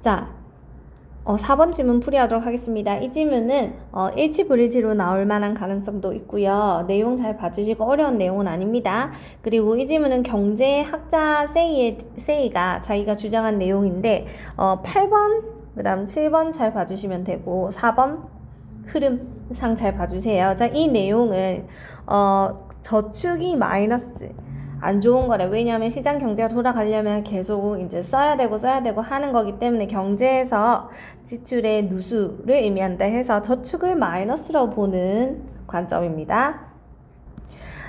자, 어, 4번 질문 풀이하도록 하겠습니다. 이 질문은 어, 일치 불일치로 나올 만한 가능성도 있고요. 내용 잘 봐주시고 어려운 내용은 아닙니다. 그리고 이 질문은 경제학자 세이의, 세이가 자기가 주장한 내용인데 어, 8번, 그 다음 7번 잘 봐주시면 되고 4번 흐름상 잘 봐주세요. 자, 이 내용은 어, 저축이 마이너스 안 좋은 거래. 왜냐하면 시장 경제가 돌아가려면 계속 이제 써야 되고 써야 되고 하는 거기 때문에 경제에서 지출의 누수를 의미한다 해서 저축을 마이너스로 보는 관점입니다.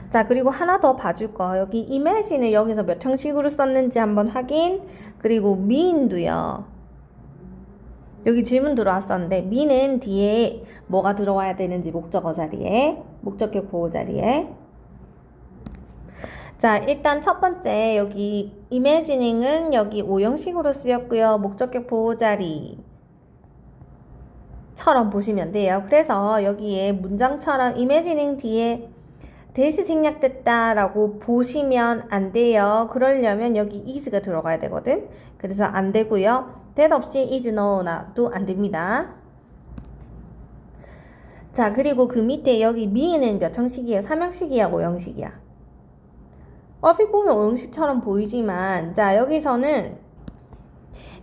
자, 그리고 하나 더 봐줄 거. 여기 imagine을 여기서 몇 형식으로 썼는지 한번 확인. 그리고 mean도요. 여기 질문 들어왔었는데 mean은 뒤에 뭐가 들어와야 되는지 목적어 자리에 목적격 보호 자리에 자, 일단 첫 번째 여기 imagining은 여기 오형식으로 쓰였고요. 목적격 보호 자리 처럼 보시면 돼요. 그래서 여기에 문장처럼 imagining 뒤에 대시 생략됐다라고 보시면 안 돼요. 그러려면 여기 is가 들어가야 되거든. 그래서 안 되고요. that 없이 is no나도 안 됩니다. 자, 그리고 그 밑에 여기 me는 몇 형식이에요? 3형식이야, 5형식이야? 얼핏 보면 5형식처럼 보이지만, 자, 여기서는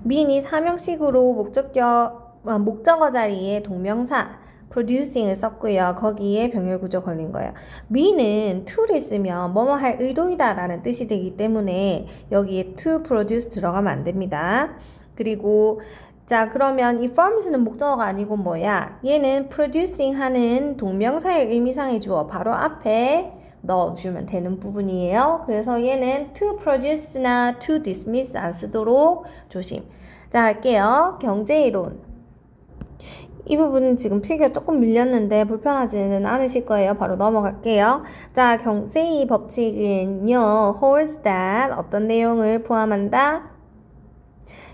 mean이 3형식으로 목적격, 아, 목적어 자리에 동명사, producing을 썼고요. 거기에 병렬 구조 걸린 거예요. mean은 to를 쓰면 뭐뭐 할 의도이다 라는 뜻이 되기 때문에 여기에 to produce 들어가면 안 됩니다. 그리고 자 그러면 이 forms는 목적어가 아니고 뭐야? 얘는 producing 하는 동명사의 의미상의 주어 바로 앞에 넣어주면 되는 부분이에요. 그래서 얘는 to produce나 to dismiss 안 쓰도록 조심. 자 할게요. 경제이론. 이 부분은 지금 필기가 조금 밀렸는데 불편하지는 않으실 거예요. 바로 넘어갈게요. 자, 경세이 법칙은요, holds that 어떤 내용을 포함한다?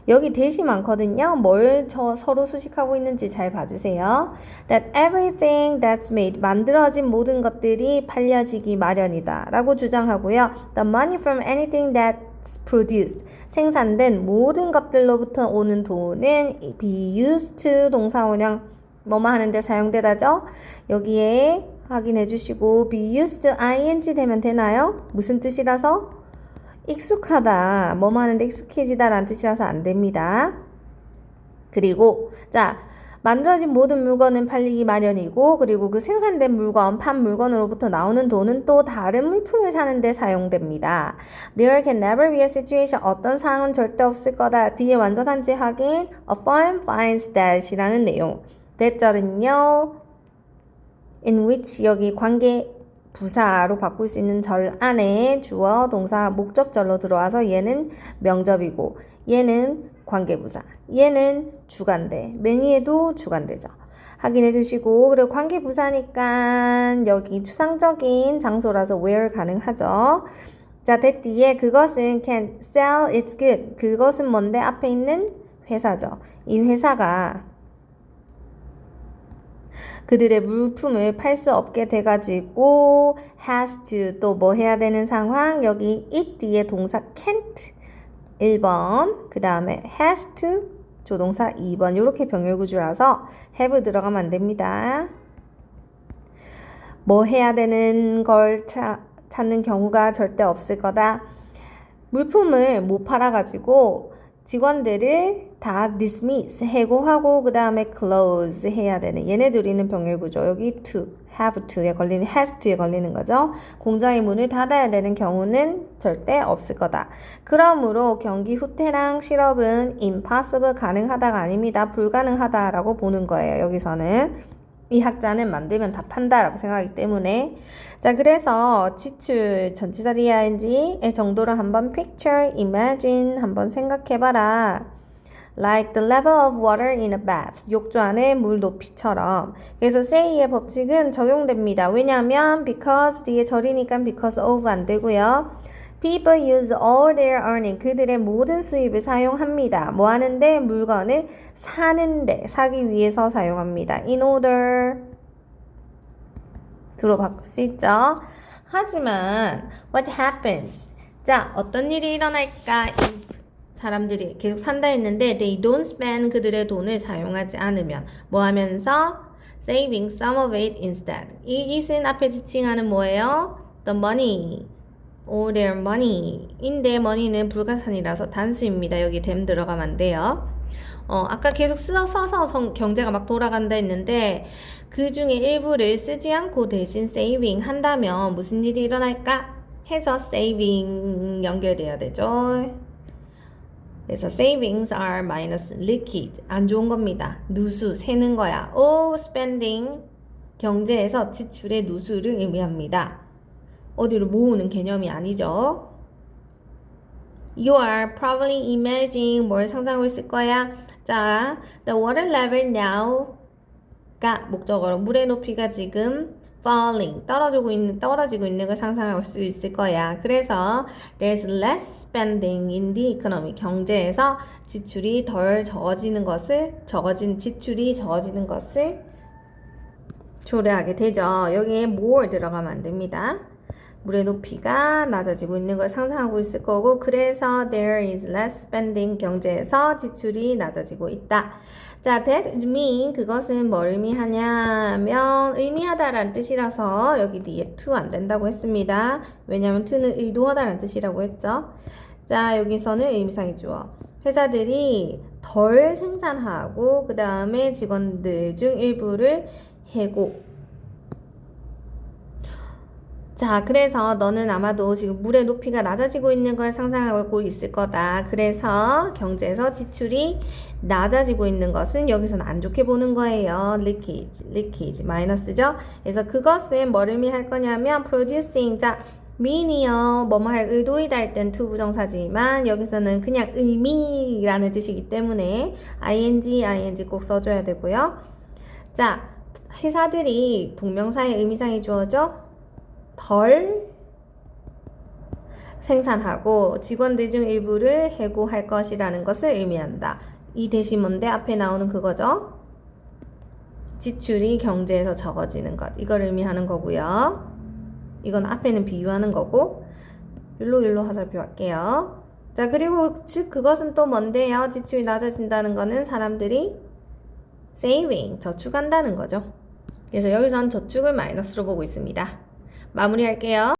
여기 대시 많거든요. 뭘 저 서로 수식하고 있는지 잘 봐주세요. That everything that's made 만들어진 모든 것들이 팔려지기 마련이다 라고 주장하고요. The money from anything that's produced 생산된 모든 것들로부터 오는 돈은 be used to 동사원형 뭐뭐 하는데 사용되다죠. 여기에 확인해 주시고 be used to ing 되면 되나요? 무슨 뜻이라서? 익숙하다. 뭐뭐 하는데 익숙해지다 라는 뜻이라서 안 됩니다. 그리고 자 만들어진 모든 물건은 팔리기 마련이고 그리고 그 생산된 물건, 판 물건으로부터 나오는 돈은 또 다른 물품을 사는데 사용됩니다. There can never be a situation 어떤 상황은 절대 없을 거다. 뒤에 완전한지 확인. A firm finds that이라는 내용. 대절은요. in which 여기 관계 부사로 바꿀 수 있는 절 안에 주어, 동사, 목적절로 들어와서 얘는 명접이고 얘는 관계부사. 얘는 주간대. 맨 위에도 주간대죠. 확인해 주시고 그리고 관계부사니까 여기 추상적인 장소라서 where 가능하죠. 자, that 뒤에 그것은 can sell its good. 그것은 뭔데 앞에 있는 회사죠. 이 회사가 그들의 물품을 팔 수 없게 돼가지고 has to 또 뭐 해야 되는 상황 여기 it 뒤에 동사 can't 1번 그 다음에 has to 조동사 2번 이렇게 병렬 구조라서 have 들어가면 안 됩니다. 뭐 해야 되는 걸 차, 찾는 경우가 절대 없을 거다. 물품을 못 팔아가지고 직원들을 다 dismiss 해고하고 그 다음에 close 해야 되는 얘네 들이는 병렬 구조. 여기 to have to에 걸리는 has to에 걸리는 거죠. 공장의 문을 닫아야 되는 경우는 절대 없을 거다. 그러므로 경기 후퇴랑 실업은 impossible 가능하다가 아닙니다. 불가능하다라고 보는 거예요 여기서는 이 학자는 만들면 다 판다라고 생각하기 때문에. 자 그래서 지출 전치사리 ing의 정도를 한번 picture, imagine 한번 생각해봐라. Like the level of water in a bath. 욕조 안의 물 높이처럼. 그래서 say의 법칙은 적용됩니다. 왜냐하면 because 뒤에 절이니까 because of 안 되고요 People use all their earning. 그들의 모든 수입을 사용합니다. 뭐 하는데? 물건을 사는데, 사기 위해서 사용합니다. In order. 들어볼 수 있죠? 하지만, what happens? 자, 어떤 일이 일어날까? 사람들이 계속 산다 했는데 they don't spend 그들의 돈을 사용하지 않으면 뭐 하면서 saving some of it instead. 이 it은 앞에 지칭하는 뭐예요? the money. All their money. their money는 불가산이라서 단수입니다. 여기 them 들어가면 안 돼요. 어, 아까 계속 써, 써서 성- 경제가 막 돌아간다 했는데 그 중에 일부를 쓰지 않고 대신 saving 한다면 무슨 일이 일어날까? 해서 saving 연결돼야 되죠. 그래서 savings are minus leakage 안 좋은 겁니다. 누수 새는 거야. all spending 경제에서 지출의 누수를 의미합니다. 어디로 모으는 개념이 아니죠. You are probably imagining 뭘 상상하고 있을 거야. 자, the water level now가 목적어로 물의 높이가 지금 falling 떨어지고 있는 떨어지고 있는 걸 상상할 수 있을 거야. 그래서 there's less spending in the economy 경제에서 지출이 덜 적어지는 것을 적어진 지출이 적어지는 것을 초래하게 되죠. 여기에 more 들어가면 안 됩니다. 물의 높이가 낮아지고 있는 걸 상상하고 있을 거고 그래서 there is less spending 경제에서 지출이 낮아지고 있다. 자, that mean 그것은 뭘 의미하냐면 의미하다라는 뜻이라서 여기 뒤에 to 안 된다고 했습니다. 왜냐하면 to는 의도하다라는 뜻이라고 했죠. 자, 여기서는 의미상의 주어. 회사들이 덜 생산하고 그 다음에 직원들 중 일부를 해고 자, 그래서 너는 아마도 지금 물의 높이가 낮아지고 있는 걸 상상하고 있을 거다. 그래서 경제에서 지출이 낮아지고 있는 것은 여기서는 안 좋게 보는 거예요. leakage, leakage, 마이너스죠. 그래서 그것은 뭘 의미할 거냐면 producing, 자, mean이요, 뭐뭐 할 의도이다 할 땐 to 부정사지만 여기서는 그냥 의미라는 뜻이기 때문에 ing, ing 꼭 써줘야 되고요. 자, 회사들이 동명사의 의미상이 주어져 덜 생산하고 직원들 중 일부를 해고할 것이라는 것을 의미한다. 이 대신 뭔데 앞에 나오는 그거죠? 지출이 경제에서 적어지는 것. 이걸 의미하는 거고요. 이건 앞에는 비유하는 거고 일로 일로 살펴볼게요. 자, 그리고 즉 그것은 또 뭔데요? 지출이 낮아진다는 거는 사람들이 saving, 저축한다는 거죠. 그래서 여기서는 저축을 마이너스로 보고 있습니다. 마무리할게요.